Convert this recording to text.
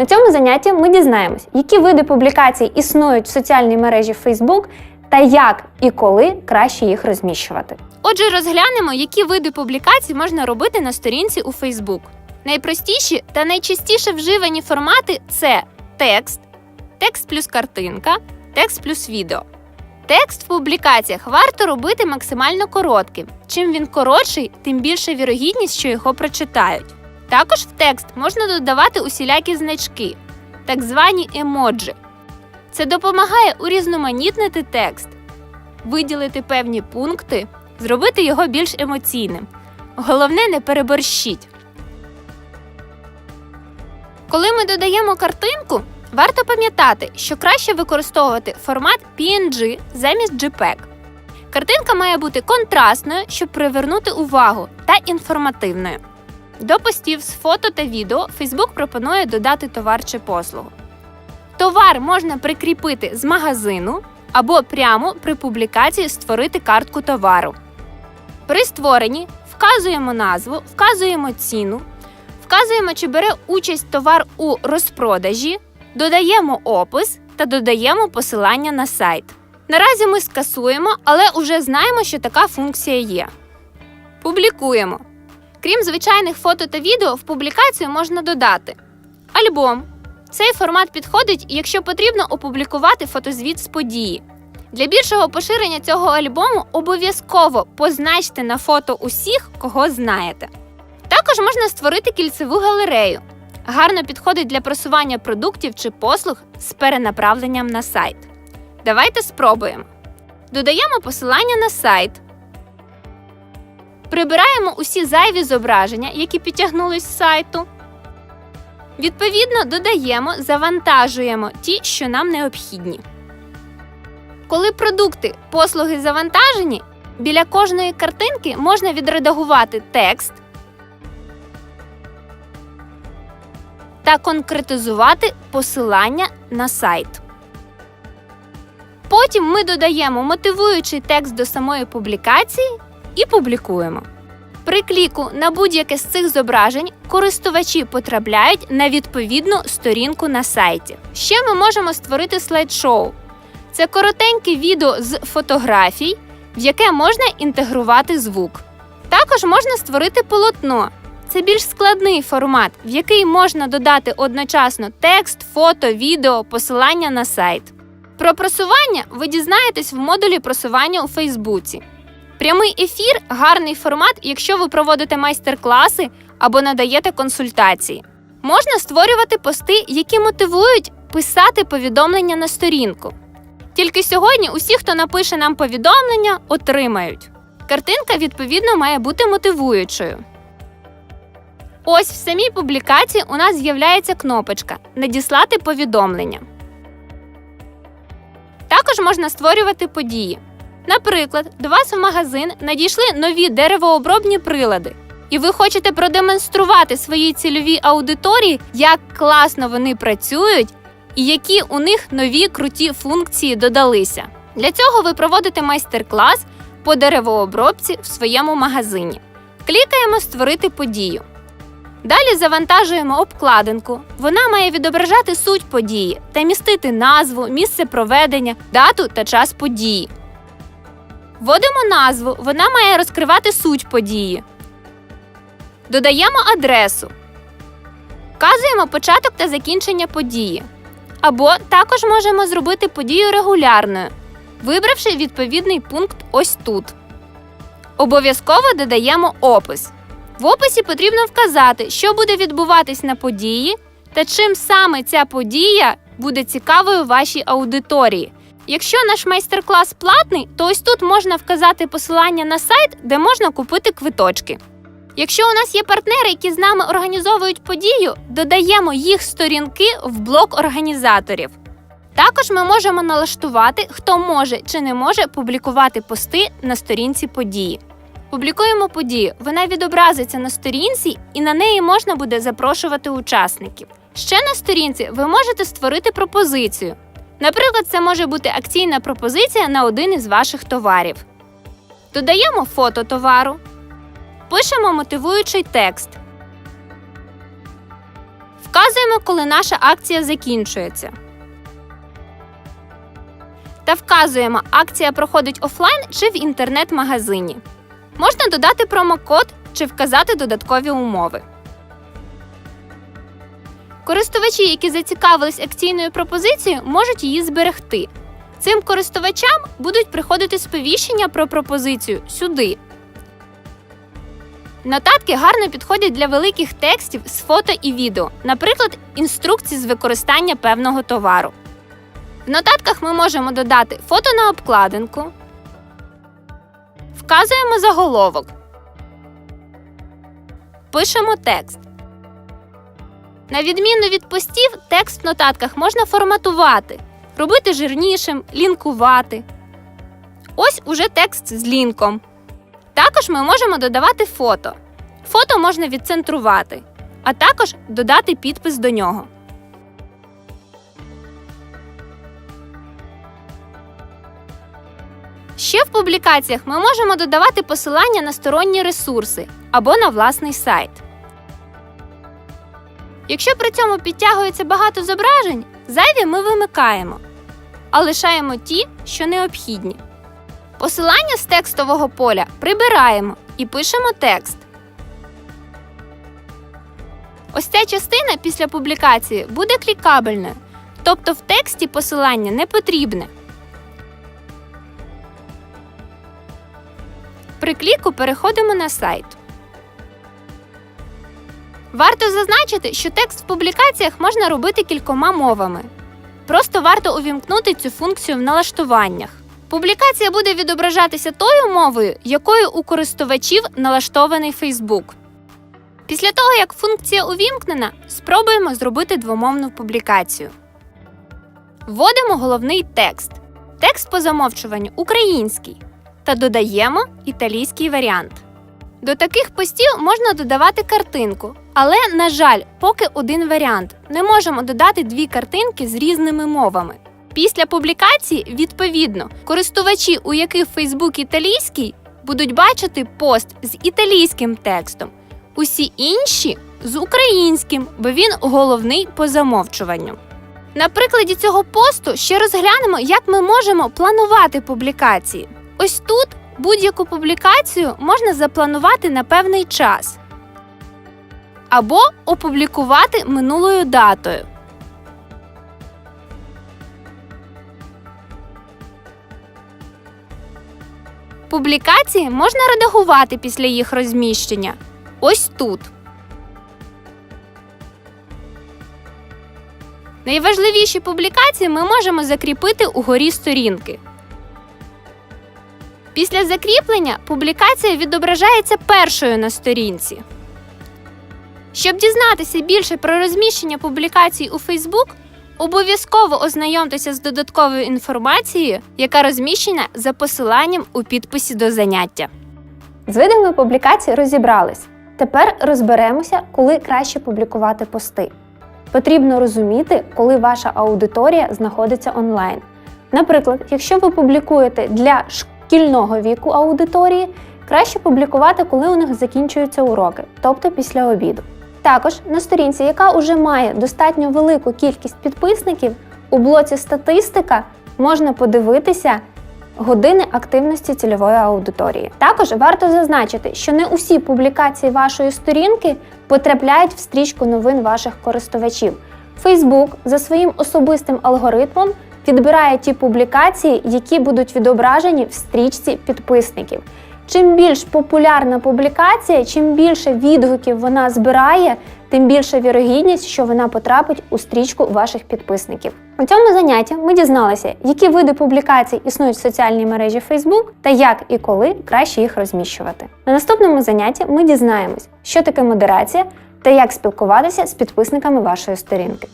На цьому занятті ми дізнаємось, які види публікацій існують в соціальній мережі Facebook та як і коли краще їх розміщувати. Отже, розглянемо, які види публікацій можна робити на сторінці у Facebook. Найпростіші та найчастіше вживані формати це текст, текст плюс картинка, текст плюс відео. Текст в публікаціях варто робити максимально коротким. Чим він коротший, тим більша вірогідність, що його прочитають. Також в текст можна додавати усілякі значки, так звані емоджі. Це допомагає урізноманітнити текст, виділити певні пункти, зробити його більш емоційним. Головне, не переборщіть. Коли ми додаємо картинку, варто пам'ятати, що краще використовувати формат PNG замість JPEG. Картинка має бути контрастною, щоб привернути увагу та інформативною. До постів з фото та відео Facebook пропонує додати товар чи послугу. Товар можна прикріпити з магазину або прямо при публікації створити картку товару. При створенні вказуємо назву, вказуємо ціну, вказуємо, чи бере участь товар у розпродажі, додаємо опис та додаємо посилання на сайт. Наразі ми скасуємо, але уже знаємо, що така функція є. Публікуємо. Крім звичайних фото та відео, в публікацію можна додати альбом. Цей формат підходить, якщо потрібно опублікувати фотозвіт з події. Для більшого поширення цього альбому обов'язково позначте на фото усіх, кого знаєте. Також можна створити кільцеву галерею. Гарно підходить для просування продуктів чи послуг з перенаправленням на сайт. Давайте спробуємо. Додаємо посилання на сайт. Прибираємо усі зайві зображення, які підтягнулись з сайту. Відповідно, додаємо, завантажуємо ті, що нам необхідні. Коли продукти, послуги завантажені, біля кожної картинки можна відредагувати текст та конкретизувати посилання на сайт. Потім ми додаємо мотивуючий текст до самої публікації і публікуємо. При кліку на будь-яке з цих зображень користувачі потрапляють на відповідну сторінку на сайті. Ще ми можемо створити слайд-шоу. Це коротеньке відео з фотографій, в яке можна інтегрувати звук. Також можна створити полотно. Це більш складний формат, в який можна додати одночасно текст, фото, відео, посилання на сайт. Про просування ви дізнаєтесь в модулі просування у Фейсбуці. Прямий ефір гарний формат, якщо ви проводите майстер-класи або надаєте консультації. Можна створювати пости, які мотивують писати повідомлення на сторінку. Тільки сьогодні усі, хто напише нам повідомлення, отримають. Картинка, відповідно, має бути мотивуючою. Ось в самій публікації у нас з'являється кнопочка Надіслати повідомлення. Також можна створювати події. Наприклад, до вас в магазин надійшли нові деревообробні прилади, і ви хочете продемонструвати своїй цільовій аудиторії, як класно вони працюють і які у них нові круті функції додалися. Для цього ви проводите майстер-клас по деревообробці в своєму магазині. Клікаємо Створити подію. Далі завантажуємо обкладинку. Вона має відображати суть події та містити назву, місце проведення, дату та час події. Вводимо назву, вона має розкривати суть події. Додаємо адресу. Вказуємо початок та закінчення події. Або також можемо зробити подію регулярною, вибравши відповідний пункт ось тут. Обов'язково додаємо опис. В описі потрібно вказати, що буде відбуватись на події та чим саме ця подія буде цікавою вашій аудиторії. Якщо наш майстер-клас платний, то ось тут можна вказати посилання на сайт, де можна купити квиточки. Якщо у нас є партнери, які з нами організовують подію, додаємо їх сторінки в блок організаторів. Також ми можемо налаштувати, хто може чи не може публікувати пости на сторінці події. Публікуємо подію, вона відобразиться на сторінці, і на неї можна буде запрошувати учасників. Ще на сторінці ви можете створити пропозицію. Наприклад, це може бути акційна пропозиція на один із ваших товарів. Додаємо фото товару, пишемо мотивуючий текст. Вказуємо, коли наша акція закінчується. Та вказуємо, акція проходить офлайн чи в інтернет-магазині. Можна додати промокод чи вказати додаткові умови. Користувачі, які зацікавились акційною пропозицією, можуть її зберегти. Цим користувачам будуть приходити сповіщення про пропозицію сюди. Нотатки гарно підходять для великих текстів з фото і відео, наприклад, інструкції з використання певного товару. В нотатках ми можемо додати фото на обкладинку, вказуємо заголовок, пишемо текст. На відміну від постів, текст в нотатках можна форматувати, робити жирнішим, лінкувати. Ось уже текст з лінком. Також ми можемо додавати фото. Фото можна відцентрувати, а також додати підпис до нього. Ще в публікаціях ми можемо додавати посилання на сторонні ресурси або на власний сайт. Якщо при цьому підтягується багато зображень, зайві ми вимикаємо, а лишаємо ті, що необхідні. Посилання з текстового поля прибираємо і пишемо текст. Ось ця частина після публікації буде клікабельною, тобто в тексті посилання не потрібне. При кліку переходимо на сайт. Варто зазначити, що текст в публікаціях можна робити кількома мовами. Просто варто увімкнути цю функцію в налаштуваннях. Публікація буде відображатися тою мовою, якою у користувачів налаштований Facebook. Після того, як функція увімкнена, спробуємо зробити двомовну публікацію. Вводимо головний текст. Текст по замовчуванню український та додаємо італійський варіант. До таких постів можна додавати картинку, але, на жаль, поки один варіант. Не можемо додати дві картинки з різними мовами. Після публікації, відповідно, користувачі, у яких Facebook італійський, будуть бачити пост з італійським текстом, усі інші з українським, бо він головний по замовчуванню. На прикладі цього посту ще розглянемо, як ми можемо планувати публікації. Ось тут будь-яку публікацію можна запланувати на певний час або опублікувати минулою датою. Публікації можна редагувати після їх розміщення. Ось тут. Найважливіші публікації ми можемо закріпити угорі сторінки. Після закріплення публікація відображається першою на сторінці. Щоб дізнатися більше про розміщення публікацій у Facebook, обов'язково ознайомтеся з додатковою інформацією, яка розміщена за посиланням у підписі до заняття. З видами публікацій розібрались. Тепер розберемося, коли краще публікувати пости. Потрібно розуміти, коли ваша аудиторія знаходиться онлайн. Наприклад, якщо ви публікуєте для шкільного віку аудиторії, краще публікувати, коли у них закінчуються уроки, тобто після обіду. Також на сторінці, яка вже має достатньо велику кількість підписників, у блоці статистика можна подивитися години активності цільової аудиторії. Також варто зазначити, що не усі публікації вашої сторінки потрапляють в стрічку новин ваших користувачів. Facebook за своїм особистим алгоритмом відбирає ті публікації, які будуть відображені в стрічці підписників. Чим більш популярна публікація, чим більше відгуків вона збирає, тим більша вірогідність, що вона потрапить у стрічку ваших підписників. У цьому занятті ми дізналися, які види публікацій існують в соціальній мережі Facebook та як і коли краще їх розміщувати. На наступному занятті ми дізнаємось, що таке модерація та як спілкуватися з підписниками вашої сторінки.